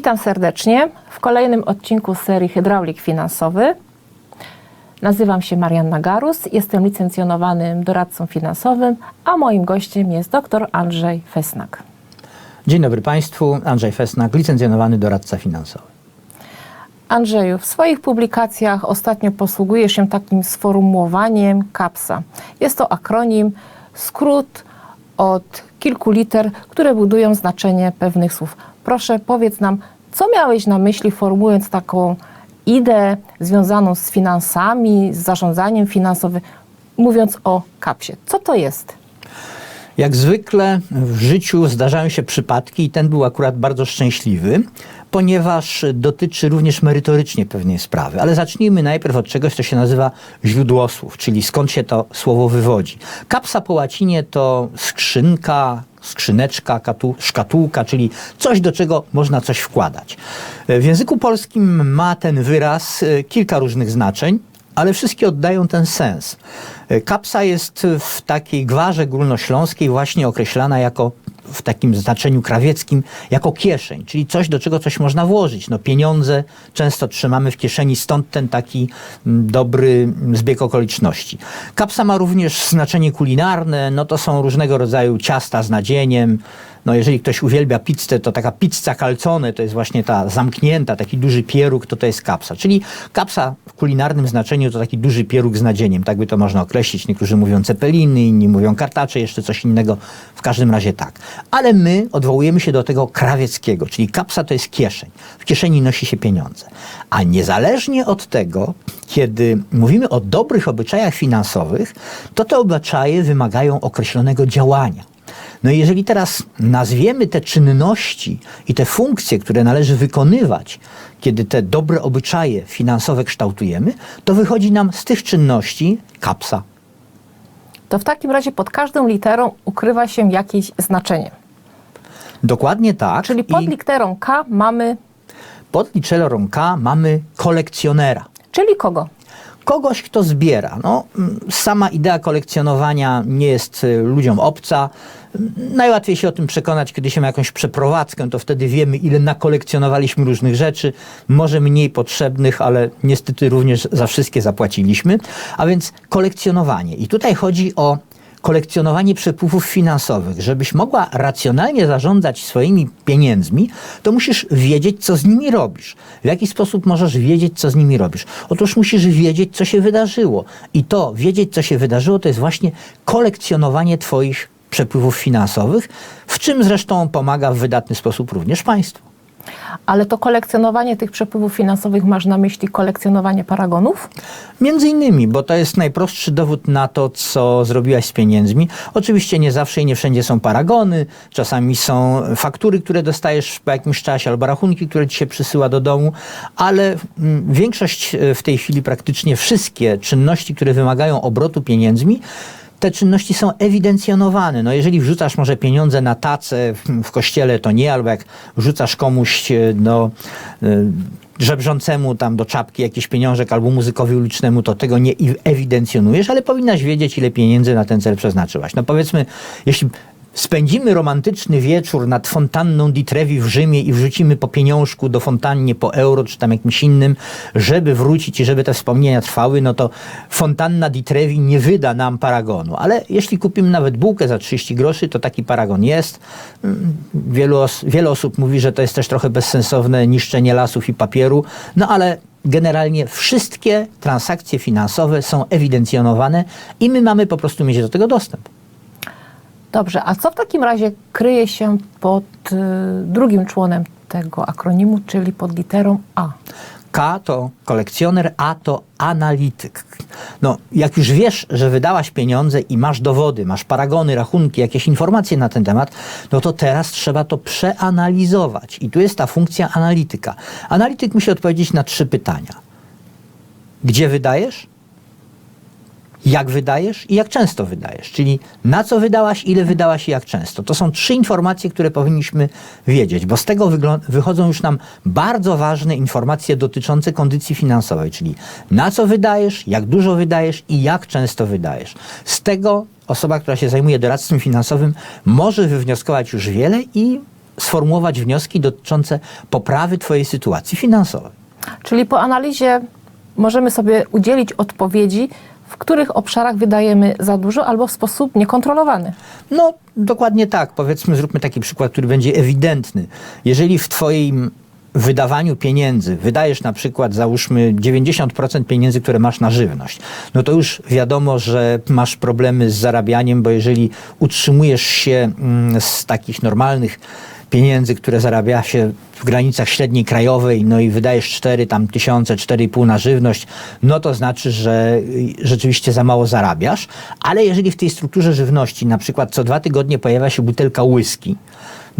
Witam serdecznie w kolejnym odcinku serii Hydraulik Finansowy. Nazywam się Marianna Garus, jestem licencjonowanym doradcą finansowym, a moim gościem jest dr Andrzej Fesnak. Dzień dobry Państwu, Andrzej Fesnak, licencjonowany doradca finansowy. Andrzeju, w swoich publikacjach ostatnio posługujesz się takim sformułowaniem CAPSA. Jest to akronim, skrót od kilku liter, które budują znaczenie pewnych słów. Proszę powiedz nam, co miałeś na myśli formułując taką ideę związaną z finansami, z zarządzaniem finansowym, mówiąc o CAPSie. Co to jest? Jak zwykle w życiu zdarzają się przypadki, i ten był akurat bardzo szczęśliwy, ponieważ dotyczy również merytorycznie pewnej sprawy. Ale zacznijmy najpierw od czegoś, co się nazywa źródłosłów, czyli skąd się to słowo wywodzi. Kapsa po łacinie to skrzynka, skrzyneczka, katu, szkatułka, czyli coś, do czego można coś wkładać. W języku polskim ma ten wyraz e, kilka różnych znaczeń ale wszystkie oddają ten sens. E, Kapsa jest w takiej gwarze górnośląskiej właśnie określana jako w takim znaczeniu krawieckim jako kieszeń, czyli coś, do czego coś można włożyć. No, pieniądze często trzymamy w kieszeni, stąd ten taki mm, dobry mm, zbieg okoliczności. Kapsa ma również znaczenie kulinarne, no to są różnego rodzaju ciasta z nadzieniem, no jeżeli ktoś uwielbia pizzę, to taka pizza calzone to jest właśnie ta zamknięta, taki duży pieróg, to to jest kapsa. Czyli kapsa w kulinarnym znaczeniu to taki duży pieróg z nadzieniem, tak by to można określić. Niektórzy mówią cepeliny, inni mówią kartacze, jeszcze coś innego. W każdym razie tak. Ale my odwołujemy się do tego krawieckiego, czyli kapsa to jest kieszeń. W kieszeni nosi się pieniądze. A niezależnie od tego, kiedy mówimy o dobrych obyczajach finansowych, to te obyczaje wymagają określonego działania. No i jeżeli teraz nazwiemy te czynności i te funkcje, które należy wykonywać, kiedy te dobre obyczaje finansowe kształtujemy, to wychodzi nam z tych czynności kapsa. To w takim razie pod każdą literą ukrywa się jakieś znaczenie. Dokładnie tak. Czyli pod I literą K mamy, pod literą K mamy kolekcjonera. czyli kogo? Kogoś, kto zbiera. No, sama idea kolekcjonowania nie jest y, ludziom obca. Najłatwiej się o tym przekonać, kiedy się ma jakąś przeprowadzkę, to wtedy wiemy, ile nakolekcjonowaliśmy różnych rzeczy, może mniej potrzebnych, ale niestety również za wszystkie zapłaciliśmy. A więc kolekcjonowanie. I tutaj chodzi o kolekcjonowanie przepływów finansowych. Żebyś mogła racjonalnie zarządzać swoimi pieniędzmi, to musisz wiedzieć, co z nimi robisz. W jaki sposób możesz wiedzieć, co z nimi robisz? Otóż musisz wiedzieć, co się wydarzyło. I to, wiedzieć, co się wydarzyło, to jest właśnie kolekcjonowanie Twoich przepływów finansowych, w czym zresztą pomaga w wydatny sposób również państwo. Ale to kolekcjonowanie tych przepływów finansowych masz na myśli kolekcjonowanie paragonów? Między innymi, bo to jest najprostszy dowód na to, co zrobiłaś z pieniędzmi. Oczywiście nie zawsze i nie wszędzie są paragony, czasami są faktury, które dostajesz po jakimś czasie, albo rachunki, które ci się przysyła do domu, ale mm, większość e, w tej chwili, praktycznie wszystkie czynności, które wymagają obrotu pieniędzmi, te czynności są ewidencjonowane. No jeżeli wrzucasz może pieniądze na tacę w, kościele, to nie, albo jak wrzucasz komuś e, no, e, żebrzącemu tam do czapki jakiś pieniążek albo muzykowi ulicznemu, to tego nie ewidencjonujesz, ale powinnaś wiedzieć, ile pieniędzy na ten cel przeznaczyłaś. No powiedzmy, jeśli spędzimy romantyczny wieczór nad fontanną di Trevi w Rzymie i wrzucimy po pieniążku do fontannie po euro czy tam jakimś innym, żeby wrócić i żeby te wspomnienia trwały, no to fontanna di Trevi nie wyda nam paragonu. Ale jeśli kupimy nawet bułkę za 30 groszy, to taki paragon jest. Mm, Wielu os wiele osób mówi, że to jest też trochę bezsensowne niszczenie lasów i papieru, no ale generalnie wszystkie transakcje finansowe są ewidencjonowane i my mamy po prostu mieć do tego dostęp. Dobrze, a co w takim razie kryje się pod y, drugim członem tego akronimu, czyli pod literą A? K to kolekcjoner, A to analityk. No, jak już wiesz, że wydałaś pieniądze i masz dowody, masz paragony, rachunki, jakieś informacje na ten temat, no to teraz trzeba to przeanalizować. I tu jest ta funkcja analityka. Analityk musi odpowiedzieć na trzy pytania. Gdzie wydajesz? Jak wydajesz i jak często wydajesz, czyli na co wydałaś, ile wydałaś i jak często. To są trzy informacje, które powinniśmy wiedzieć, bo z tego wychodzą już nam bardzo ważne informacje dotyczące kondycji finansowej, czyli na co wydajesz, jak dużo wydajesz i jak często wydajesz. Z tego osoba, która się zajmuje doradztwem finansowym, może wywnioskować już wiele i sformułować wnioski dotyczące poprawy Twojej sytuacji finansowej. Czyli po analizie możemy sobie udzielić odpowiedzi, w których obszarach wydajemy za dużo albo w sposób niekontrolowany. No, dokładnie tak. Powiedzmy, zróbmy taki przykład, który będzie ewidentny. Jeżeli w Twoim wydawaniu pieniędzy wydajesz na przykład, załóżmy, 90% pieniędzy, które masz na żywność, no to już wiadomo, że masz problemy z zarabianiem, bo jeżeli utrzymujesz się mm, z takich normalnych pieniędzy, które zarabia się w granicach średniej krajowej, no i wydajesz 4 tam tysiące, 4,5 na żywność, no to znaczy, że y, rzeczywiście za mało zarabiasz. Ale jeżeli w tej strukturze żywności na przykład co dwa tygodnie pojawia się butelka whisky,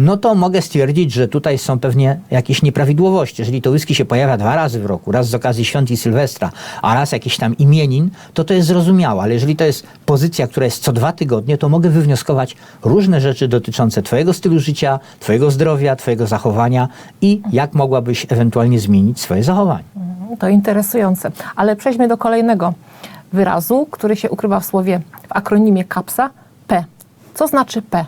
no to mogę stwierdzić, że tutaj są pewnie jakieś nieprawidłowości. Jeżeli to whisky się pojawia dwa razy w roku, raz z okazji świąt i Sylwestra, a raz jakiś tam imienin, to to jest zrozumiałe. Ale jeżeli to jest pozycja, która jest co dwa tygodnie, to mogę wywnioskować różne rzeczy dotyczące Twojego stylu życia, Twojego zdrowia, Twojego zachowania i jak mogłabyś ewentualnie zmienić swoje zachowanie. Mhm, To interesujące. Ale przejdźmy do kolejnego wyrazu, który się ukrywa w słowie, w akronimie CAPSA, P. Co znaczy P?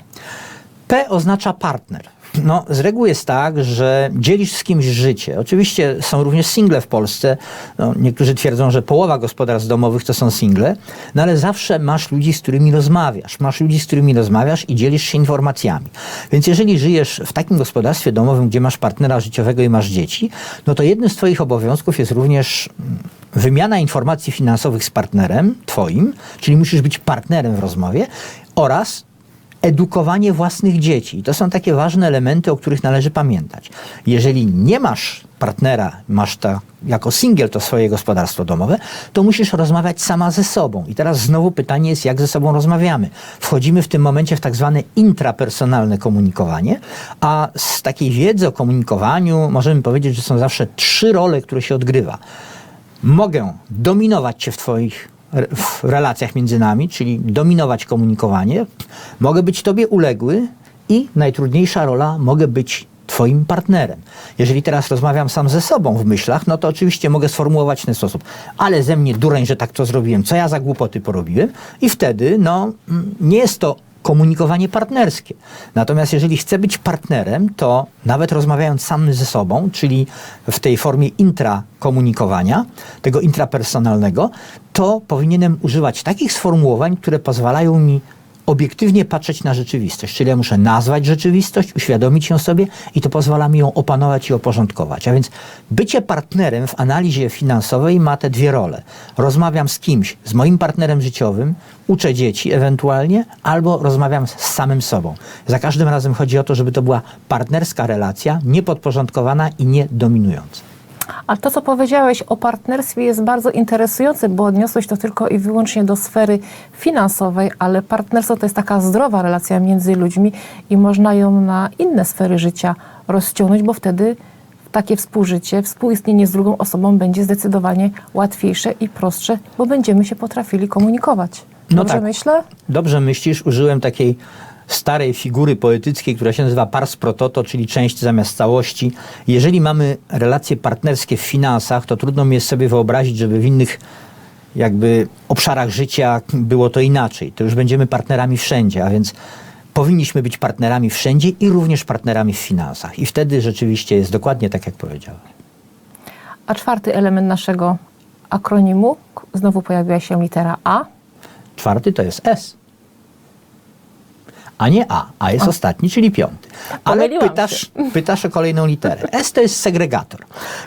P oznacza partner. No, z reguły jest tak, że dzielisz z kimś życie. Oczywiście są również single w Polsce. No, niektórzy twierdzą, że połowa gospodarstw domowych to są single, no ale zawsze masz ludzi, z którymi rozmawiasz. Masz ludzi, z którymi rozmawiasz i dzielisz się informacjami. Więc jeżeli żyjesz w takim gospodarstwie domowym, gdzie masz partnera życiowego i masz dzieci, no to jednym z Twoich obowiązków jest również mm, wymiana informacji finansowych z partnerem Twoim, czyli musisz być partnerem w rozmowie oraz edukowanie własnych dzieci. To są takie ważne elementy, o których należy pamiętać. Jeżeli nie masz partnera, masz to jako singiel to swoje gospodarstwo domowe, to musisz rozmawiać sama ze sobą. I teraz znowu pytanie jest, jak ze sobą rozmawiamy. Wchodzimy w tym momencie w tak zwane intrapersonalne komunikowanie, a z takiej wiedzy o komunikowaniu możemy powiedzieć, że są zawsze trzy role, które się odgrywa. Mogę dominować cię w twoich w relacjach między nami, czyli dominować komunikowanie. Mogę być tobie uległy i najtrudniejsza rola, mogę być twoim partnerem. Jeżeli teraz rozmawiam sam ze sobą w myślach, no to oczywiście mogę sformułować w ten sposób. Ale ze mnie dureń, że tak to zrobiłem. Co ja za głupoty porobiłem? I wtedy, no, mm, nie jest to komunikowanie partnerskie. Natomiast jeżeli chcę być partnerem, to nawet rozmawiając sam ze sobą, czyli w tej formie intrakomunikowania, tego intrapersonalnego, to powinienem używać takich sformułowań, które pozwalają mi obiektywnie patrzeć na rzeczywistość. Czyli ja muszę nazwać rzeczywistość, uświadomić ją sobie i to pozwala mi ją opanować i oporządkować. A więc bycie partnerem w analizie finansowej ma te dwie role. Rozmawiam z kimś, z moim partnerem życiowym, uczę dzieci ewentualnie, albo rozmawiam z samym sobą. Za każdym razem chodzi o to, żeby to była partnerska relacja, niepodporządkowana i nie dominująca. A to, co powiedziałeś o partnerstwie jest bardzo interesujące, bo odniosłeś to tylko i wyłącznie do sfery finansowej, ale partnerstwo to jest taka zdrowa relacja między ludźmi i można ją na inne sfery życia rozciągnąć, bo wtedy takie współżycie, współistnienie z drugą osobą będzie zdecydowanie łatwiejsze i prostsze, bo będziemy się potrafili komunikować. No Dobrze tak. myślę? Dobrze myślisz, użyłem takiej starej figury poetyckiej, która się nazywa pars pro toto, czyli część zamiast całości. Jeżeli mamy relacje partnerskie w finansach, to trudno mi jest sobie wyobrazić, żeby w innych jakby obszarach życia było to inaczej. To już będziemy partnerami wszędzie, a więc powinniśmy być partnerami wszędzie i również partnerami w finansach. I wtedy rzeczywiście jest dokładnie tak, jak powiedziałem. A czwarty element naszego akronimu, znowu pojawiła się litera A. Czwarty to jest S. A nie A. A jest ostatni, czyli piąty. Ale pytasz, pytasz o kolejną literę. S to jest segregator.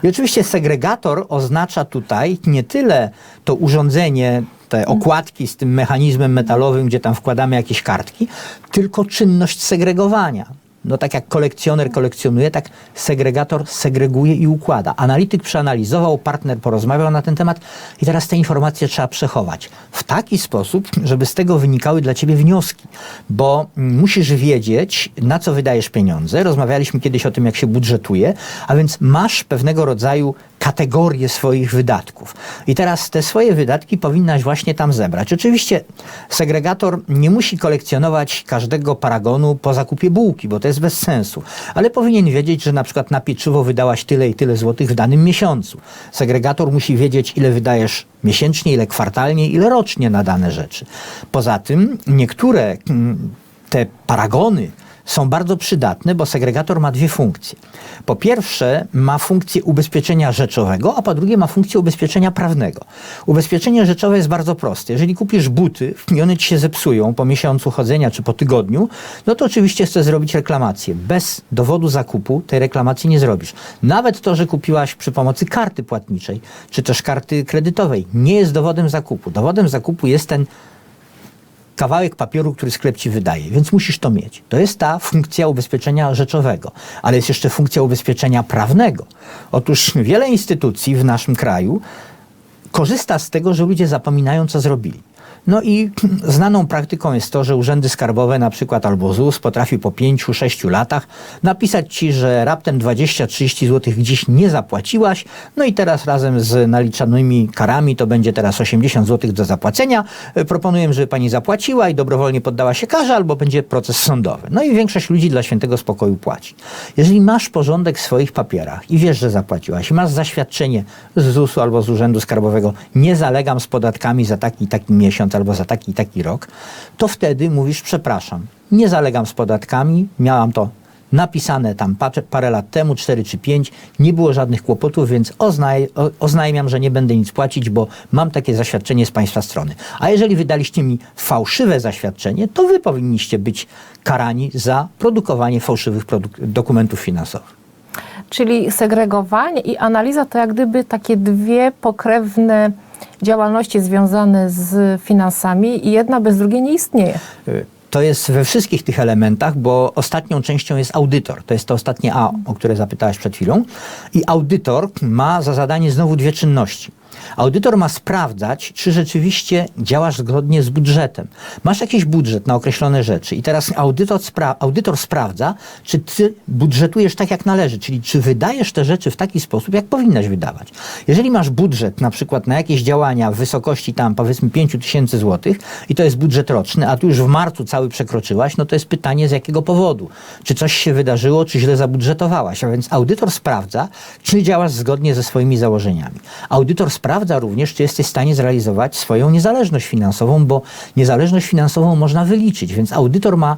I oczywiście segregator oznacza tutaj nie tyle to urządzenie, te okładki z tym mechanizmem metalowym, gdzie tam wkładamy jakieś kartki, tylko czynność segregowania. No tak jak kolekcjoner kolekcjonuje, tak segregator segreguje i układa. Analityk przeanalizował, partner porozmawiał na ten temat i teraz te informacje trzeba przechować w taki sposób, żeby z tego wynikały dla ciebie wnioski, bo musisz wiedzieć, na co wydajesz pieniądze. Rozmawialiśmy kiedyś o tym, jak się budżetuje, a więc masz pewnego rodzaju kategorie swoich wydatków. I teraz te swoje wydatki powinnaś właśnie tam zebrać. Oczywiście segregator nie musi kolekcjonować każdego paragonu po zakupie bułki, bo to jest bez sensu. Ale powinien wiedzieć, że na przykład na pieczywo wydałaś tyle i tyle złotych w danym miesiącu. Segregator musi wiedzieć, ile wydajesz miesięcznie, ile kwartalnie, ile rocznie na dane rzeczy. Poza tym niektóre mm, te paragony są bardzo przydatne, bo segregator ma dwie funkcje. Po pierwsze, ma funkcję ubezpieczenia rzeczowego, a po drugie, ma funkcję ubezpieczenia prawnego. Ubezpieczenie rzeczowe jest bardzo proste. Jeżeli kupisz buty i one ci się zepsują po miesiącu chodzenia czy po tygodniu, no to oczywiście chcesz zrobić reklamację. Bez dowodu zakupu tej reklamacji nie zrobisz. Nawet to, że kupiłaś przy pomocy karty płatniczej czy też karty kredytowej, nie jest dowodem zakupu. Dowodem zakupu jest ten kawałek papieru, który sklep ci wydaje, więc musisz to mieć. To jest ta funkcja ubezpieczenia rzeczowego, ale jest jeszcze funkcja ubezpieczenia prawnego. Otóż wiele instytucji w naszym kraju korzysta z tego, że ludzie zapominają, co zrobili. No i znaną praktyką jest to, że urzędy skarbowe, na przykład albo ZUS, potrafi po 5-6 latach napisać ci, że raptem 20-30 zł gdzieś nie zapłaciłaś, no i teraz razem z naliczanymi karami to będzie teraz 80 zł do zapłacenia. Proponuję, żeby pani zapłaciła i dobrowolnie poddała się karze, albo będzie proces sądowy. No i większość ludzi dla świętego spokoju płaci. Jeżeli masz porządek w swoich papierach i wiesz, że zapłaciłaś, i masz zaświadczenie z ZUS-u albo z Urzędu Skarbowego, nie zalegam z podatkami za taki taki miesiąc albo za taki i taki rok, to wtedy mówisz, przepraszam, nie zalegam z podatkami, miałam to napisane tam pa- parę lat temu, 4 czy 5, nie było żadnych kłopotów, więc oznaj, oznajmiam, że nie będę nic płacić, bo mam takie zaświadczenie z Państwa strony. A jeżeli wydaliście mi fałszywe zaświadczenie, to Wy powinniście być karani za produkowanie fałszywych produk- dokumentów finansowych. Czyli segregowanie i analiza to jak gdyby takie dwie pokrewne działalności związane z finansami i jedna bez drugiej nie istnieje. Y, To jest we wszystkich tych elementach, bo ostatnią częścią jest audytor. To jest to ostatnie A, o które zapytałaś przed chwilą. I audytor ma za zadanie znowu dwie czynności. Audytor ma sprawdzać, czy rzeczywiście działasz zgodnie z budżetem. Masz jakiś budżet na określone rzeczy i teraz audytor, spra- audytor sprawdza, czy ty budżetujesz tak, jak należy, czyli czy wydajesz te rzeczy w taki sposób, jak powinnaś wydawać. Jeżeli masz budżet na przykład na jakieś działania w wysokości tam powiedzmy 5 tysięcy złotych i to jest budżet roczny, a tu już w marcu cały przekroczyłaś, no to jest pytanie z jakiego powodu. Czy coś się wydarzyło, czy źle zabudżetowałaś. A więc audytor sprawdza, czy działasz zgodnie ze swoimi założeniami. Audytor sprawdza również, czy jesteś w stanie zrealizować swoją niezależność finansową, bo niezależność finansową można wyliczyć, więc audytor ma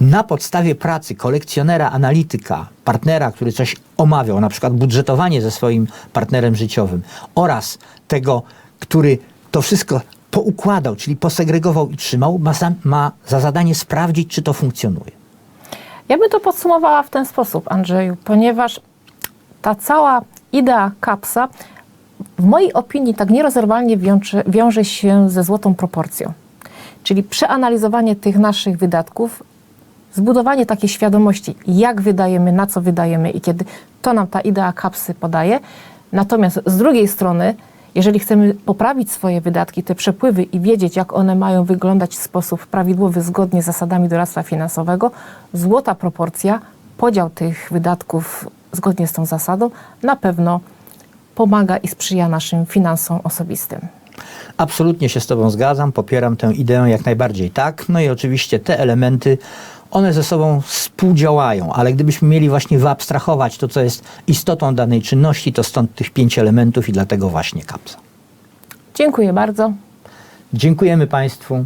na podstawie pracy kolekcjonera, analityka, partnera, który coś omawiał, na przykład budżetowanie ze swoim partnerem życiowym oraz tego, który to wszystko poukładał, czyli posegregował i trzymał, ma za, ma za zadanie sprawdzić, czy to funkcjonuje. Ja bym to podsumowała w ten sposób, Andrzeju, ponieważ ta cała idea kapsa w mojej opinii tak nierozerwalnie wiąże, wiąże się ze złotą proporcją. Czyli przeanalizowanie tych naszych wydatków, zbudowanie takiej świadomości, jak wydajemy, na co wydajemy i kiedy to nam ta idea kapsy podaje. Natomiast z drugiej strony, jeżeli chcemy poprawić swoje wydatki, te przepływy i wiedzieć, jak one mają wyglądać w sposób prawidłowy, zgodnie z zasadami doradztwa finansowego, złota proporcja, podział tych wydatków zgodnie z tą zasadą na pewno pomaga i sprzyja naszym finansom osobistym. Absolutnie się z Tobą zgadzam, popieram tę ideę jak najbardziej tak. No i oczywiście te elementy, one ze sobą współdziałają, ale gdybyśmy mieli właśnie wyabstrahować to, co jest istotą danej czynności, to stąd tych pięć elementów i dlatego właśnie kapsa. Dziękuję bardzo. Dziękujemy Państwu.